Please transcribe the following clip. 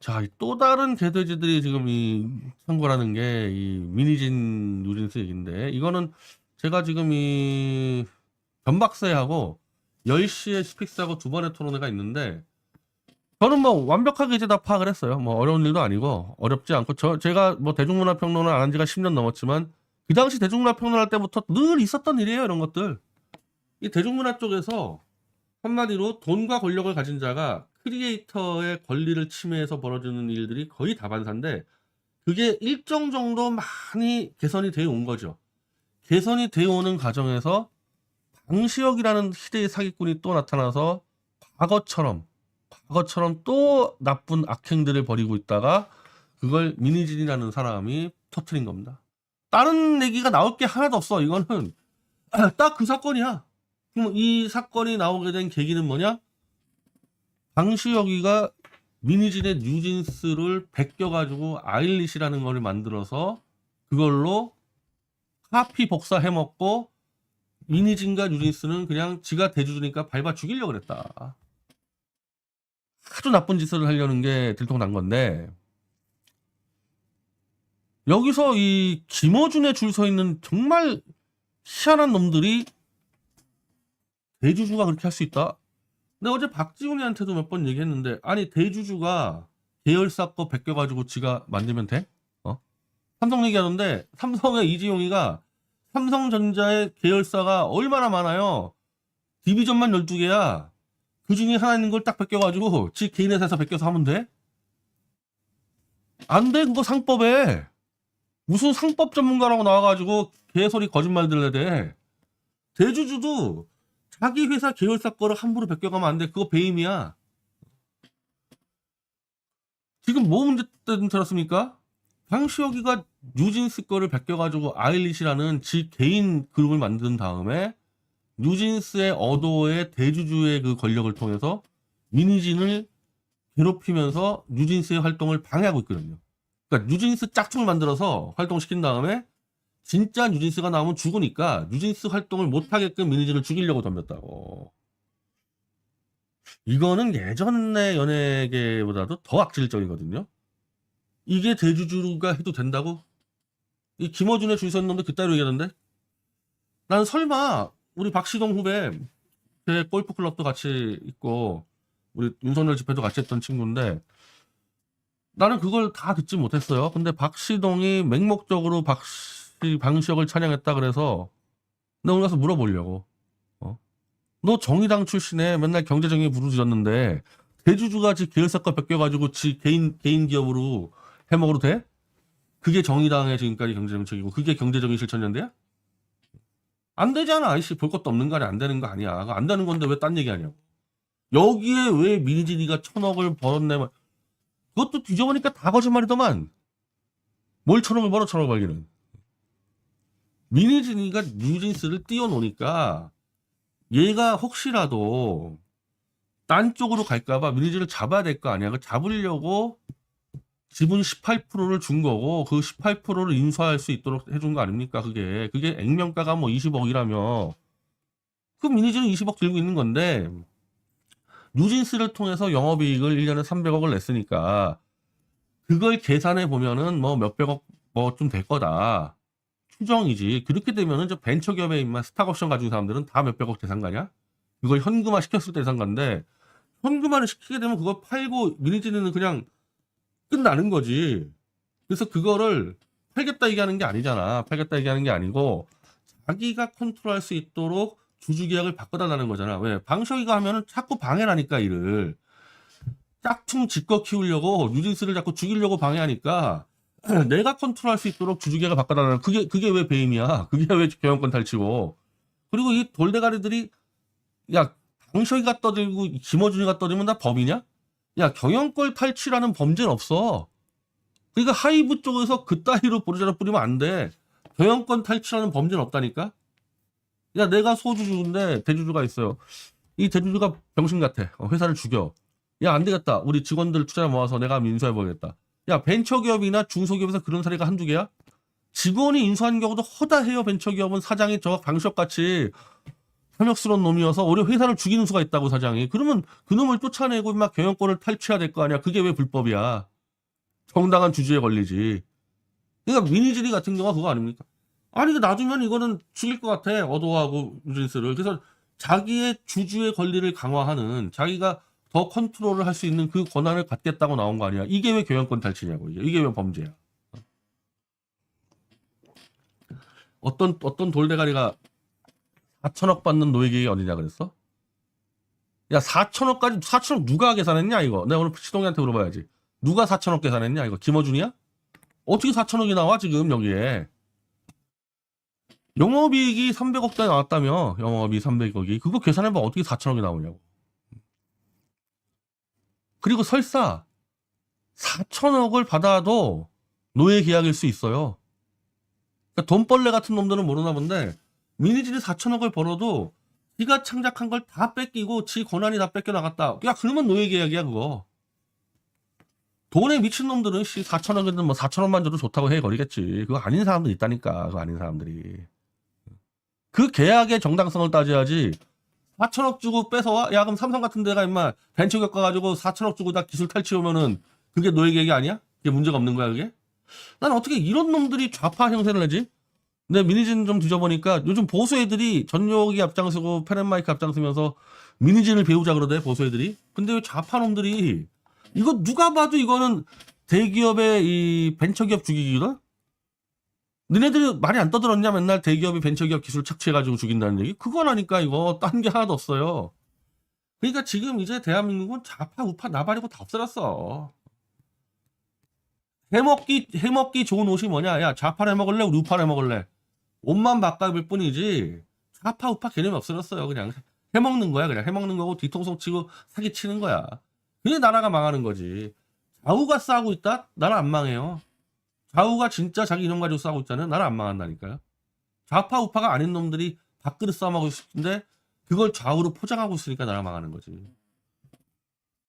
자, 이또 다른 개돼지들이 지금 이 창궐하는 게 이 미니진 뉴진스 얘긴데 이거는 제가 지금 이 변박사하고 10시에 스픽스하고 두 번의 토론회가 있는데 저는 뭐 완벽하게 이제 다 파악을 했어요. 뭐 어려운 일도 아니고 어렵지 않고 저 제가 뭐 대중문화 평론을 안 한 지가 10년 넘었지만 그 당시 대중문화 평론할 때부터 늘 있었던 일이에요, 이런 것들. 이 대중문화 쪽에서 한마디로 돈과 권력을 가진 자가 크리에이터의 권리를 침해해서 벌어지는 일들이 거의 다반사인데 그게 일정 정도 많이 개선이 되어 온 거죠. 개선이 되어 오는 과정에서 방시혁이라는 희대의 사기꾼이 또 나타나서 과거처럼 과거처럼 또 나쁜 악행들을 벌이고 있다가 그걸 미니진이라는 사람이 터트린 겁니다. 다른 얘기가 나올 게 하나도 없어. 이거는 딱 그 사건이야. 그럼 이 사건이 나오게 된 계기는 뭐냐? 방시혁이가 미니진의 뉴진스를 베껴가지고 아일리시라는 거를 만들어서 그걸로 카피 복사 해먹고 미니진과 뉴진스는 그냥 지가 대주주니까 밟아 죽이려고 그랬다. 아주 나쁜 짓을 하려는 게 들통난 건데 여기서 이 김어준에 줄 서 있는 정말 희한한 놈들이 대주주가 그렇게 할 수 있다? 근데 어제 박지훈이한테도 몇 번 얘기했는데 아니 대주주가 계열사 거 베껴가지고 지가 만들면 돼? 어? 삼성 얘기하는데 삼성의 이지용이가 삼성전자의 계열사가 얼마나 많아요? 디비전만 12개야. 그 중에 하나 있는 걸 딱 베껴가지고 지 개인 회사에서 베껴서 하면 돼? 안 돼, 그거 상법에. 무슨 상법 전문가라고 나와가지고 개소리 거짓말들 해야 돼. 대주주도 자기 회사 계열사 거를 함부로 베껴가면 안 돼. 그거 배임이야. 지금 뭐 문제된 줄 알았습니까? 방시혁이가 뉴진스 거를 베껴가지고 아일리시라는 지 개인 그룹을 만든 다음에 뉴진스의 어도의 대주주의 그 권력을 통해서 미니진을 괴롭히면서 뉴진스의 활동을 방해하고 있거든요. 그러니까 뉴진스 짝퉁 만들어서 활동시킨 다음에 진짜 뉴진스가 나오면 죽으니까 뉴진스 활동을 못하게끔 미니진을 죽이려고 덤볐다고. 이거는 예전의 연예계보다도 더 악질적이거든요. 이게 대주주가 해도 된다고? 이 김어준의 줄 섰는데 그따위로 얘기하던데? 난 설마 우리 박시동 후배 제 골프 클럽도 같이 있고 우리 윤석열 집회도 같이 했던 친구인데 나는 그걸 다 듣지 못했어요. 근데 박시동이 맹목적으로 박시 방시혁을 찬양했다 그래서 내가 오늘 가서 물어보려고. 어? 너 정의당 출신에 맨날 경제정의 부르짖었는데 대주주가 지 계열사과 베껴가지고 지 개인 개인 기업으로 해먹어도 돼? 그게 정의당의 지금까지 경제정책이고 그게 경제적인 실천연대야? 안 되잖아. 아이씨 볼 것도 없는 거 아니야. 안 되는 거 아니야. 안 되는 건데 왜 딴 얘기하냐고. 여기에 왜 미니진이가 천억을 벌었네. 막. 그것도 뒤져보니까 다 거짓말이더만. 뭘 천억을 벌어 천억 벌기는. 미니진이가 뉴진스를 띄워놓으니까 얘가 혹시라도 딴 쪽으로 갈까봐 미니진을 잡아야 될 거 아니야. 그 잡으려고 지분 18%를 준 거고 그 18%를 인수할 수 있도록 해준 거 아닙니까? 그게 그게 액면가가 뭐 20억이라며 그 미니지는 20억 들고 있는 건데 뉴진스를 통해서 영업이익을 1년에 300억을 냈으니까 그걸 계산해 보면은 뭐 몇백억 뭐 좀 될 거다 추정이지 그렇게 되면은 저 벤처기업에 임만 스탁옵션 가진 사람들은 다 몇백억 대상가냐? 그걸 현금화 시켰을 때 대상가인데 현금화를 시키게 되면 그걸 팔고 미니지는 그냥 끝나는 거지. 그래서 그거를 팔겠다 얘기하는 게 아니잖아. 팔겠다 얘기하는 게 아니고 자기가 컨트롤할 수 있도록 주주 계약을 바꿔달라는 거잖아. 왜? 방석이가 하면은 자꾸 방해라니까 일을. 짝퉁 집거 키우려고 뉴진스를 자꾸 죽이려고 방해하니까 내가 컨트롤할 수 있도록 주주 계약을 바꿔달라는 그게 그게 왜 배임이야? 그게 왜 경영권 탈취고? 그리고 이 돌대가리들이 야 방석이가 떠들고 김어준이가 떠들면 다 법이냐? 야 경영권 탈취라는 범죄는 없어. 그러니까 하이브 쪽에서 그따위로 보르자를 뿌리면 안 돼. 경영권 탈취라는 범죄는 없다니까. 야 내가 소주주인데 대주주가 있어요. 이 대주주가 병신 같아. 어, 회사를 죽여. 야 안 되겠다. 우리 직원들 투자 모아서 내가 인수해 보겠다. 야 벤처기업이나 중소기업에서 그런 사례가 한두 개야? 직원이 인수한 경우도 허다해요. 벤처기업은 사장이 저 방시혁 같이 탐욕스러운 놈이어서 오히려 회사를 죽이는 수가 있다고 사장이. 그러면 그 놈을 쫓아내고 막 경영권을 탈취해야 될 거 아니야. 그게 왜 불법이야? 정당한 주주의 권리지. 그러니까 미니지리 같은 경우가 그거 아닙니까? 아니 이거 놔두면 이거는 죽일 것 같아 어도하고 뉴진스를 그래서 자기의 주주의 권리를 강화하는 자기가 더 컨트롤을 할 수 있는 그 권한을 갖겠다고 나온 거 아니야. 이게 왜 교양권 탈취냐고 이게. 왜 범죄야? 어떤 어떤 돌대가리가 4천억 받는 노예계획이 어디냐 그랬어? 야 4천억까지 4천억 누가 계산했냐 이거? 내가 오늘 시동이한테 물어봐야지. 누가 4천억 계산했냐 이거? 김어준이야? 어떻게 4천억이 나와 지금 여기에? 영업이익이 300억대 나왔다며 영업이익 300억이. 그거 계산해봐 어떻게 4천억이 나오냐고 그리고 설사 4천억을 받아도 노예 계약일 수 있어요. 그러니까 돈벌레 같은 놈들은 모르나 본데 미니지리 4천억을 벌어도 지가 창작한 걸 다 뺏기고 지 권한이 다 뺏겨 나갔다. 야 그러면 노예 계약이야 그거. 돈에 미친 놈들은 씨 4천억이든 뭐 4천원만 줘도 좋다고 해 거리겠지. 그거 아닌 사람들 있다니까 그거 아닌 사람들이. 그 계약의 정당성을 따져야지 4천억 주고 뺏어와? 야 그럼 삼성 같은 데가 임마 벤처 겪어가지고 4천억 주고 다 기술 탈취하면은 그게 노예 계획이 아니야? 그게 문제가 없는 거야 그게? 난 어떻게 이런 놈들이 좌파 형세를 내지? 근데 미니진 좀 뒤져보니까 요즘 보수 애들이 전용기 앞장서고 페렌마이크 앞장서면서 미니진을 배우자 그러대 보수 애들이 근데 왜 좌파 놈들이 이거 누가 봐도 이거는 대기업의 이 벤처기업 죽이기거든? 너네들이 많이 안 떠들었냐? 맨날 대기업이 벤처기업 기술 착취해가지고 죽인다는 얘기? 그건 아니까 이거 딴 게 하나도 없어요. 그러니까 지금 이제 대한민국은 좌파 우파 나발이고 다 없어졌어. 해먹기 해먹기 좋은 옷이 뭐냐? 야 좌파를 해먹을래? 우리 우파를 해먹을래? 옷만 바꿔볼 뿐이지 좌파 우파 개념이 없어졌어요 그냥. 해먹는 거야 그냥. 해먹는 거고 뒤통수 치고 사기 치는 거야. 그게 나라가 망하는 거지. 좌우가 싸우고 있다? 나라 안 망해요 좌우가 진짜 자기 이놈 가지고 싸우고 있잖아요. 나라 안 망한다니까요. 좌파 우파가 아닌 놈들이 밥그릇 싸움하고 싶은데 그걸 좌우로 포장하고 있으니까 나라 망하는 거지.